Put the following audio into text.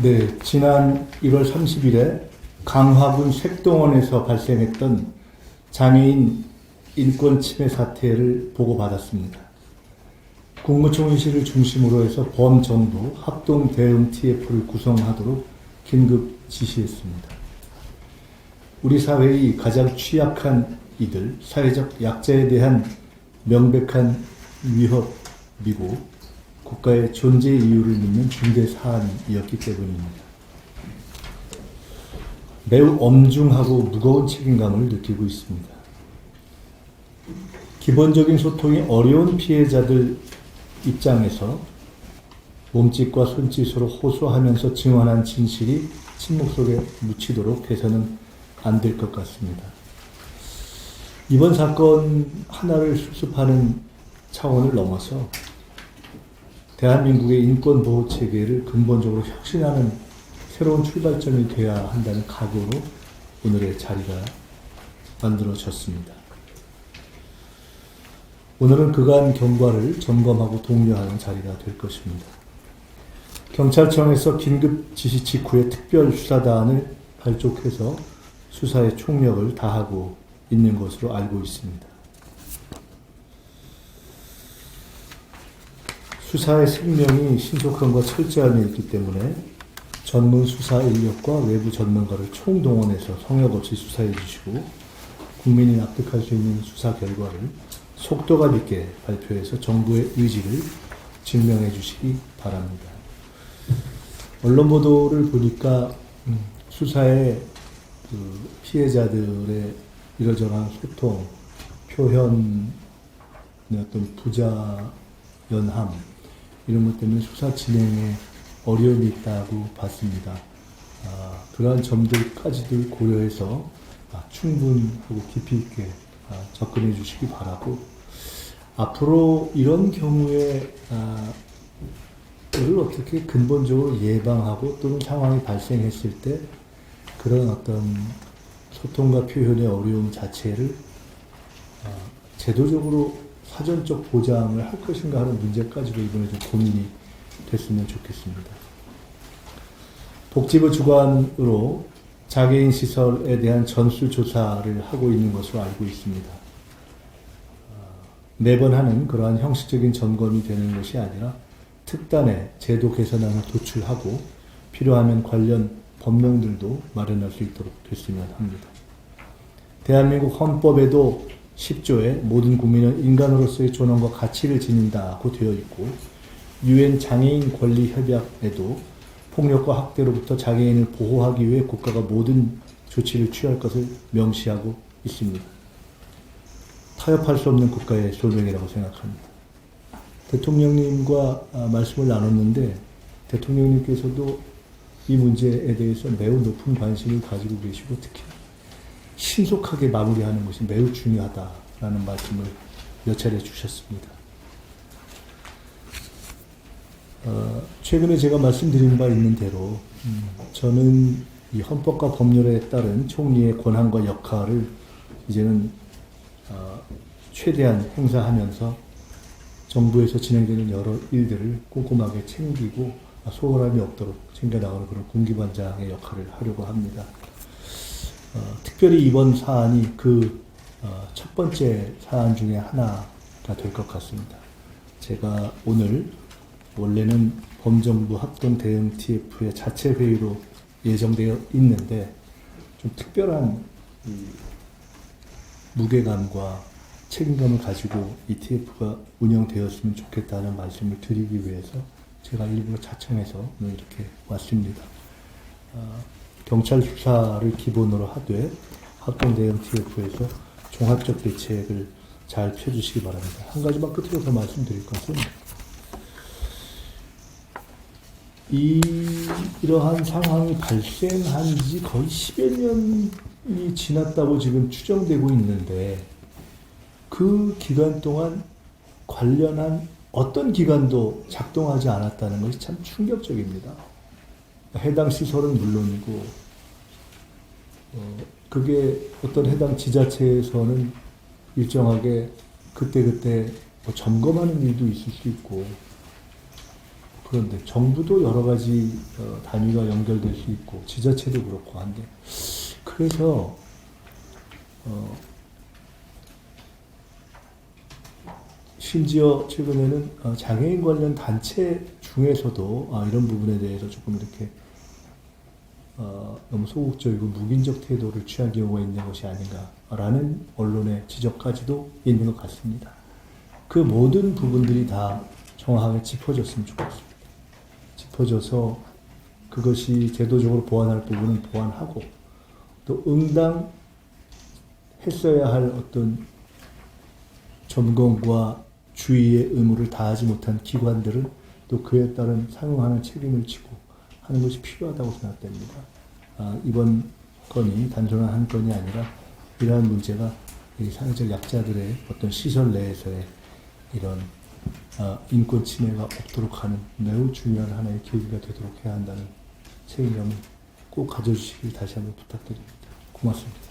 네, 지난 1월 30일에 강화군 색동원에서 발생했던 장애인 인권 침해 사태를 보고받았습니다. 국무총리실을 중심으로 해서 범정부 합동 대응 TF를 구성하도록 긴급 지시했습니다. 우리 사회의 가장 취약한 이들, 사회적 약자에 대한 명백한 위협이고 국가의 존재 이유를 묻는 중대 사안이었기 때문입니다. 매우 엄중하고 무거운 책임감을 느끼고 있습니다. 기본적인 소통이 어려운 피해자들 입장에서 몸짓과 손짓으로 호소하면서 증언한 진실이 침묵 속에 묻히도록 해서는 안 될 것 같습니다. 이번 사건 하나를 수습하는 차원을 넘어서 대한민국의 인권 보호 체계를 근본적으로 혁신하는 새로운 출발점이 되어야 한다는 각오로 오늘의 자리가 만들어졌습니다. 오늘은 그간 경과를 점검하고 독려하는 자리가 될 것입니다. 경찰청에서 긴급 지시 직후에 특별 수사단을 발족해서 수사에 총력을 다하고 있는 것으로 알고 있습니다. 수사의 생명이 신속함과 철저함이 있기 때문에 전문 수사 인력과 외부 전문가를 총동원해서 성역 없이 수사해 주시고 국민이 납득할 수 있는 수사 결과를 속도감 있게 발표해서 정부의 의지를 증명해 주시기 바랍니다. 언론 보도를 보니까 음, 수사에 그 피해자들의 이러저러한 소통, 표현, 어떤 부자 연함 이런 것 때문에 수사 진행에 어려움이 있다고 봤습니다. 아, 그러한 점들까지도 고려해서 아, 충분하고 깊이 있게 아, 접근해 주시기 바라고 앞으로 이런 경우에 아, 이를 어떻게 근본적으로 예방하고 또는 상황이 발생했을 때 그런 어떤 소통과 표현의 어려움 자체를 아, 제도적으로 사전적 보장을 할 것인가 하는 문제까지도 이번에 좀 고민이 됐으면 좋겠습니다. 복지부 주관으로 장애인 시설에 대한 전수 조사를 하고 있는 것으로 알고 있습니다. 아, 매번 하는 그러한 형식적인 점검이 되는 것이 아니라 특단의 제도 개선안을 도출하고 필요하면 관련 법령들도 마련할 수 있도록 됐으면 합니다. 대한민국 헌법에도 10조에 모든 국민은 인간으로서의 존엄과 가치를 지닌다고 되어 있고 유엔 장애인 권리 협약에도 폭력과 학대로부터 장애인을 보호하기 위해 국가가 모든 조치를 취할 것을 명시하고 있습니다. 타협할 수 없는 국가의 솔명이라고 생각합니다. 대통령님과 아, 말씀을 나눴는데 대통령님께서도 이 문제에 대해서 매우 높은 관심을 가지고 계시고 특히 신속하게 마무리하는 것이 매우 중요하다라는 말씀을 몇 차례 주셨습니다. 어, 최근에 제가 말씀드린 바 있는 대로 음, 저는 이 헌법과 법률에 따른 총리의 권한과 역할을 이제는 어, 최대한 행사하면서 정부에서 진행되는 여러 일들을 꼼꼼하게 챙기고 소홀함이 없도록 챙겨나가는 그런 공기반장의 역할을 하려고 합니다. 어, 특별히 이번 사안이 그 첫 번째 사안 중에 하나가 될 것 같습니다. 제가 오늘 원래는 범정부 합동 대응 TF의 자체 회의로 예정되어 있는데 좀 특별한 무게감과 책임감을 가지고 이 TF가 운영되었으면 좋겠다는 말씀을 드리기 위해서 제가 일부러 자청해서 이렇게 왔습니다. 어, 경찰 수사를 기본으로 하되 합동 대응 TF에서 종합적 대책을 잘 펴주시기 바랍니다. 한 가지만 끝으로 더 말씀드릴 것은 이 이러한 상황이 발생한 지 거의 10여 년이 지났다고 지금 추정되고 있는데 그 기간 동안 관련한 어떤 기관도 작동하지 않았다는 것이 참 충격적입니다. 해당 시설은 물론이고, 어, 그게 어떤 해당 지자체에서는 일정하게 그때그때 뭐 점검하는 일도 있을 수 있고, 그런데 정부도 여러 가지 어, 단위가 연결될 수 있고 지자체도 그렇고 한데 그래서 어, 심지어 최근에는 어, 장애인 관련 단체 중에서도 아, 이런 부분에 대해서 조금 이렇게 어, 너무 소극적이고 무긴적 태도를 취한 경우가 있는 것이 아닌가라는 언론의 지적까지도 있는 것 같습니다. 그 모든 부분들이 다 정확하게 짚어졌으면 좋겠습니다. 짚어져서 그것이 제도적으로 보완할 부분은 보완하고 또 응당 했어야 할 어떤 점검과 주의의 의무를 다하지 못한 기관들은 또 그에 따른 상응하는 책임을 지고 하는 것이 필요하다고 생각됩니다. 아, 이번 건이 단순한 한 건이 아니라 이러한 문제가 이 사회적 약자들의 어떤 시설 내에서의 이런 아, 인권 침해가 없도록 하는 매우 중요한 하나의 계기가 되도록 해야 한다는 책임감을 꼭 가져주시길 다시 한번 부탁드립니다. 고맙습니다.